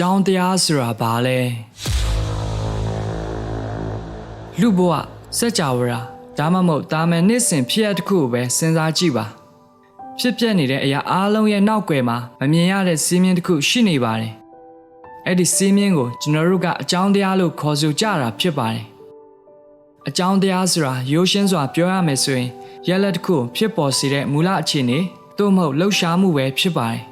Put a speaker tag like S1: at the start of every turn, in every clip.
S1: ကြောင်းတရားဆိုတာဘာလဲလူဘဝစัจ java ရာဒါမှမဟုတ်တာမန်နှစ်စဉ်ဖြစ်ရတစ်ခုကိုပဲစဉ်းစားကြည့်ပါဖြစ်ပျက်နေတဲ့အရာအလုံးရဲ့နောက်ွယ်မှာမမြင်ရတဲ့စီးမြင်တစ်ခုရှိနေပါတယ်အဲ့ဒီစီးမြင်ကိုကျွန်တော်တို့ကအကြောင်းတရားလို့ခေါ်ဆိုကြတာဖြစ်ပါတယ်အကြောင်းတရားဆိုတာရိုးရှင်းစွာပြောရမယ်ဆိုရင်ရက်လက်တစ်ခုဖြစ်ပေါ်စေတဲ့မူလအခြေအနေသို့မဟုတ်လှုပ်ရှားမှုပဲဖြစ်ပါတယ်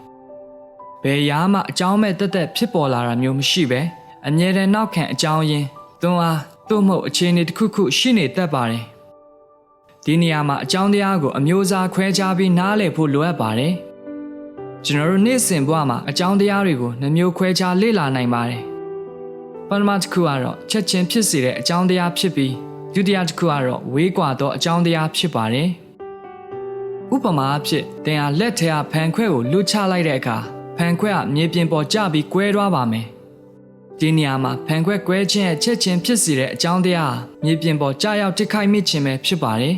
S1: ဘယ်ရာမှအကြောင်းမဲ့တက်တက်ဖြစ်ပေါ်လာတာမျိုးမရှိပဲအမြဲတမ်းနောက်ခံအကြောင်းရင်းသွန်အားသို့မဟုတ်အခြေအနေတစ်ခုခုရှိနေတတ်ပါတယ်ဒီနေရာမှာအကြောင်းတရားကိုအမျိုးအစားခွဲခြားပြီးနားလည်ဖို့လိုအပ်ပါတယ်ကျွန်တော်တို့နေ့စဉ်ဘဝမှာအကြောင်းတရားတွေကိုနှမျိုးခွဲခြားလေ့လာနိုင်ပါတယ်ပထမတစ်ခုကတော့ချက်ချင်းဖြစ်စေတဲ့အကြောင်းတရားဖြစ်ပြီးဒုတိယတစ်ခုကတော့ဝေးကွာသောအကြောင်းတရားဖြစ်ပါတယ်ဥပမာအဖြစ်တင်ဟာလက်ထဲကဖန်ခွဲကိုလွတ်ချလိုက်တဲ့အခါ ဖန်ခွဲကမြေပြင်ပေါ်ကျပြီးကွဲသွားပါမယ်။ဒီနေရာမှာဖန်ခွဲကွဲခြင်းရဲ့ချက်ချင်းဖြစ်စေတဲ့အကြောင်းတရားဟာမြေပြင်ပေါ်ကျရောက်တစ်ခိုက်မိခြင်းပဲဖြစ်ပါတယ်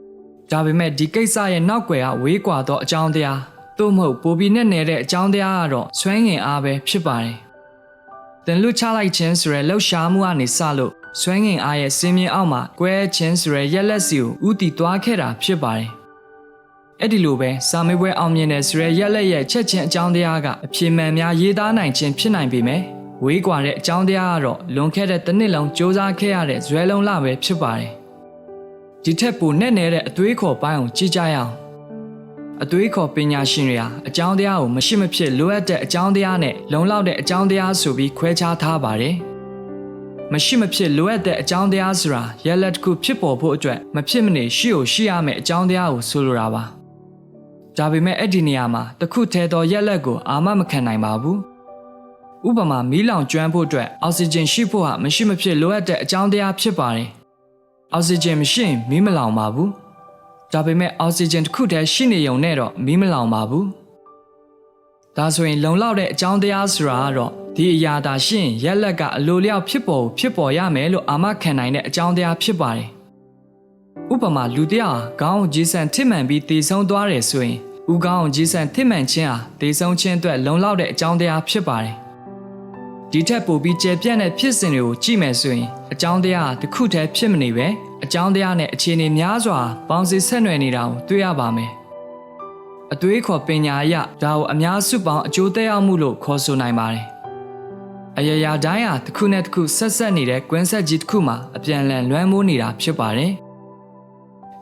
S1: ။ဒါပေမဲ့ဒီကိစ္စရဲ့နောက်ွယ်ကဝေးကွာသောအကြောင်းတရားသို့မဟုတ်ပိုပြီးနဲ့နေတဲ့အကြောင်းတရားကတော့ဆွဲငင်အားပဲဖြစ်ပါတယ်။တင်လွတ်ချလိုက်ခြင်းဆိုရယ်လှုပ်ရှားမှုကနေစလို့ဆွဲငင်အားရဲ့စင်းမြင့်အောက်မှာကွဲခြင်းဆိုရယ်ရက်လက်စီကိုဥတီသွားခဲ့တာဖြစ်ပါတယ်။ အဲ့ဒီလိုပဲစာမေးပွဲအောင်မြင်တဲ့ဆိုရဲရက်လက်ရဲ့ချက်ချင်းအကြောင်းတရားကအဖြေမှန်များရေးသားနိုင်ခြင်းဖြစ်နိုင်ပေမဲ့ဝေးကွာတဲ့အကြောင်းတရားကတော့လွန်ခဲ့တဲ့တစ်နှစ်လုံးစ조사ခဲ့ရတဲ့ဇွဲလုံးလပဲဖြစ်ပါတယ်။ဒီထက်ပိုနဲ့နေတဲ့အသွေးခေါ်ပိုင်းကိုကြည့်ကြရအောင်။အသွေးခေါ်ပညာရှင်တွေဟာအကြောင်းတရားကိုမရှိမဖြစ်လိုအပ်တဲ့အကြောင်းတရားနဲ့လုံလောက်တဲ့အကြောင်းတရားဆိုပြီးခွဲခြားထားပါတယ်။ မရှိမဖြစ်လိုအပ်တဲ့အကြောင်းတရားဆိုတာရက်လက်တစ်ခုဖြစ်ပေါ်ဖို့အတွက်မဖြစ်မနေရှိ ਉਹ ရှိရမယ့်အကြောင်းတရားကိုဆိုလိုတာပါ ဒါပေမဲ့အဲ့ဒီနေရာမှာတစ်ခုထဲသောရက်လက်ကိုအာမမခံနိုင်ပါဘူးဥပမာမီးလောင်ကျွမ်းဖို့အတွက်အောက်ဆီဂျင်ရှိဖို့ဟာမရှိမဖြစ်လိုအပ်တဲ့အကြောင်းတရားဖြစ်ပါတယ်အောက်ဆီဂျင်မရှိရင်မီးမလောင်ပါဘူးဒါပေမဲ့အောက်ဆီဂျင်တစ်ခုတည်းရှိနေုံနဲ့တော့မီးမလောင်ပါဘူးဒါဆိုရင်လုံလောက်တဲ့အကြောင်းတရားဆိုတာကတော့ဒီအရာသာရှိရင်ရက်လက်ကအလိုလျောက်ဖြစ်ပေါ်ဖြစ်ပေါ်ရမယ်လို့အာမခံနိုင်တဲ့အကြောင်းတရားဖြစ်ပါတယ်။ ဥပမာလူတစ်ယောက်ဟာခေါင်းကိုကြီးဆန်ထိမှန်ပြီးတည်ဆုံးသွားတယ်ဆိုရင်ဦးခေါင်းကိုကြီးဆန်ထိမှန်ခြင်းဟာတည်ဆုံးခြင်းအတွက်လုံလောက်တဲ့အကြောင်းတရားဖြစ်ပါတယ်။ဒီထက်ပိုပြီးကျယ်ပြန့်တဲ့ဖြစ်စဉ်တွေကိုကြည့်မယ်ဆိုရင်အကြောင်းတရားဟာတစ်ခုတည်းဖြစ်မနေပဲအကြောင်းတရားနဲ့အခြေအနေများစွာပေါင်းစည်းဆက်နွယ်နေတာကိုတွေ့ရပါမယ်။အသွေးခေါ်ပညာအရဒါကိုအများစုပေါင်းအကျိုးသက်ရောက်မှုလို့ခေါ်ဆိုနိုင်ပါတယ်။အရာရာတိုင်းဟာတစ်ခုနဲ့တစ်ခုဆက်ဆက်နေတဲ့ကွင်းဆက်ကြီးတစ်ခုမှာအပြန်အလှန်လွှမ်းမိုးနေတာဖြစ်ပါတယ်။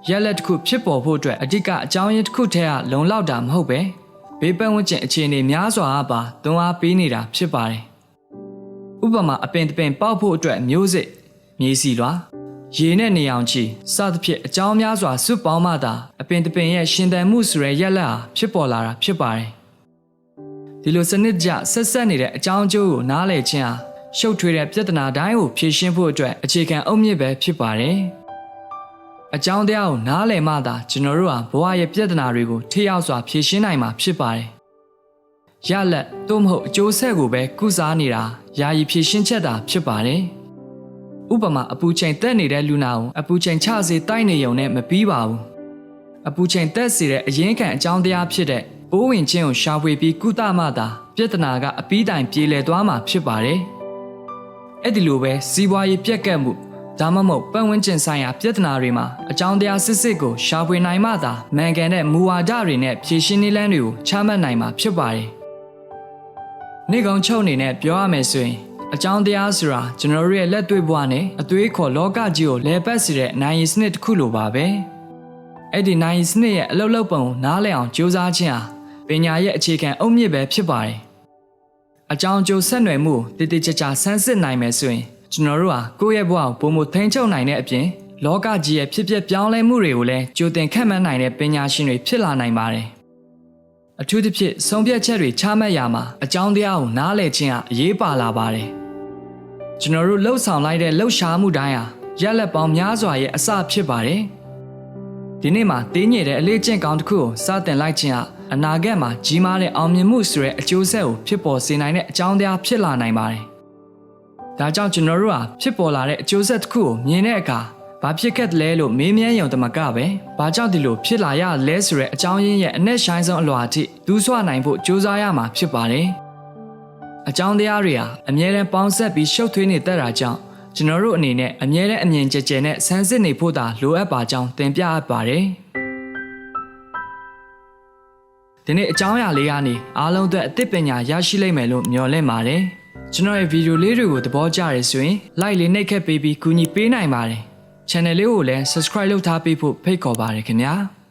S1: ရက်လက်တစ်ခုဖြစ်ပေါ်ဖို့အတွက်အဓိကအကြောင်းရင်းတစ်ခုတည်းကလုံလောက်တာမဟုတ်ပဲဘေးပတ်ဝန်းကျင်အခြေအနေများစွာအပါတွန်းအားပေးနေတာဖြစ်ပါတယ်။ဥပမာအပင်တစ်ပင်ပေါက်ဖို့အတွက်မျိုးစစ်မြေစီလွာရေနဲ့နေအောင်ချီစသဖြင့်အကြောင်းများစွာစွပေါင်းမှသာအပင်တစ်ပင်ရဲ့ရှင်သန်မှုဆိုတဲ့ရက်လက်ဟာဖြစ်ပေါ်လာတာဖြစ်ပါတယ်။ဒီလိုစနစ်တကျဆက်ဆက်နေတဲ့အကြောင်းအကျိုးကိုနားလည်ခြင်းဟာရှုပ်ထွေးတဲ့ပြဿနာတိုင်းကိုဖြေရှင်းဖို့အတွက်အခြေခံအုတ်မြစ်ပဲဖြစ်ပါတယ်။ အကြောင်းတရားကိုနားလည်မှသာကျွန်တော်တို့ဟာဘဝရဲ့ပြဿနာတွေကိုထိရောက်စွာဖြေရှင်းနိုင်မှာဖြစ်ပါတယ်။ရလက်သို့မဟုတ်အကျိုးဆက်ကိုပဲကုစားနေတာယာယီဖြေရှင်းချက်တာဖြစ်ပါတယ်။ဥပမာအပူချိန်တက်နေတဲ့လူနာကိုအပူချိန်ချစေတိုက်နေုံနဲ့မပြီးပါဘူးအပူချိန်တက်စေတဲ့အရင်းခံအကြောင်းတရားဖြစ်တဲ့ပိုးဝင်ခြင်းကိုရှာဖွေပြီးကုသမှသာပြဿနာကအပြီးတိုင်ပြေလည်သွားမှာဖြစ်ပါတယ်အဲ့ဒီလိုပဲစီးပွားရေးပြက်ကတ်မှု ဒါမှမဟုတ်ပတ်ဝန်းကျင်ဆိုင်ရာပြဿနာတွေမှာအကြောင်းတရားစစ်စစ်ကိုရှာဖွေနိုင်မှသာမှန်ကန်တဲ့မူဝါဒတွေနဲ့ဖြည့်ရှင်းနည်းလမ်းတွေကိုချမှတ်နိုင်မှာဖြစ်ပါတယ်နေကောင်ချုပ်အနေနဲ့ပြောရမယ်ဆိုရင်အကြောင်းတရားဆိုတာကျွန်တော်တို့ရဲ့လက်တွေ့ဘဝနဲ့အသွေးခေါ်လောကကြီးကိုလဲပတ်စေတဲ့နိုင်ရည်စနစ်တစ်ခုလိုပါပဲအဲ့ဒီနိုင်ရည်စနစ်ရဲ့အလုပ်လုပ်ပုံကိုနားလည်အောင်ကြိုးစားခြင်းဟာပညာရဲ့အခြေခံအုတ်မြစ်ပဲဖြစ်ပါတယ်အကြောင်းအကျိုးဆက်နွယ်မှုကိုတည်တည်ကြကြဆန်းစစ်နိုင်မယ်ဆိုရင် ကျွန်တော်တို့ဟာကိုယ့်ရဲ့ဘဝကိုပုံမထိန်ချုပ်နိုင်တဲ့အပြင်လောကကြီးရဲ့ဖြစ်ပျက်ပြောင်းလဲမှုတွေကိုလည်းကြိုတင်ခန့်မှန်းနိုင်တဲ့ပညာရှင်တွေဖြစ်လာနိုင်ပါတယ်အထူးသဖြင့်ဆုံးဖြတ်ချက်တွေချမှတ်ရမှာအကြောင်းတရားကိုနားလည်ခြင်းဟာအရေးပါလာပါတယ်။ကျွန်တော်တို့လှုပ်ဆောင်လိုက်တဲ့လှုပ်ရှားမှုတိုင်းဟာရက်လက်ပေါင်းများစွာရဲ့အစဖြစ်ပါတယ်။ဒီနေ့မှာတင်းညစ်တဲ့အလေးကျင့်ကောင်းတစ်ခုကိုစတင်လိုက်ခြင်းဟာအနာဂတ်မှာကြီးမားတဲ့အောင်မြင်မှုဆိုတဲ့အကျိုးဆက်ကိုဖြစ်ပေါ်စေနိုင်တဲ့အကြောင်းတရားဖြစ်လာနိုင်ပါတယ်။ ဒါကြောင့်ကျွန်တော်တို့ဟာဖြစ်ပေါ်လာတဲ့အကျိုးဆက်တစ်ခုကိုမြင်တဲ့အခါဘာဖြစ်ခဲ့တယ်လဲလို့မေးမြန်းရုံတမကပဲဘာကြောင့်ဒီလိုဖြစ်လာရလဲဆိုတဲ့အကြောင်းရင်းရဲ့အနက်ရှိုင်းဆုံးအလွာအထိဒူးဆွနိုင်ဖို့ကြိုးစားရမှာဖြစ်ပါတယ်အကြောင်းတရားတွေဟာအမြဲတမ်းပေါင်းဆက်ပြီးရှုပ်ထွေးနေတတ်တာကြောင့်ကျွန်တော်တို့အနေနဲ့အမြဲတမ်းအမြင်ကျကျနဲ့ဆန်းစစ်နေဖို့သာလိုအပ်ပါကြောင်းတင်ပြအပ်ပါတယ်။ဒီနေ့အကြောင်းအရာလေးကနေအားလုံးအတွက်အသိပညာရရှိလိမ့်မယ်လို့မျှော်လင့်ပါတယ်။ ကျွန်တော်ရဲ့ဗီဒီယိုလေးတွေကိုသဘောကျရဆိုရင် like လေးနှိပ်ခတ်ပေးပြီးကူညီပေးနိုင်ပါတယ်။ channel လေးကိုလည်း subscribe လုပ်ထားပေးဖို့ဖိတ်ခေါ်ပါတယ်ခင်ဗျာ။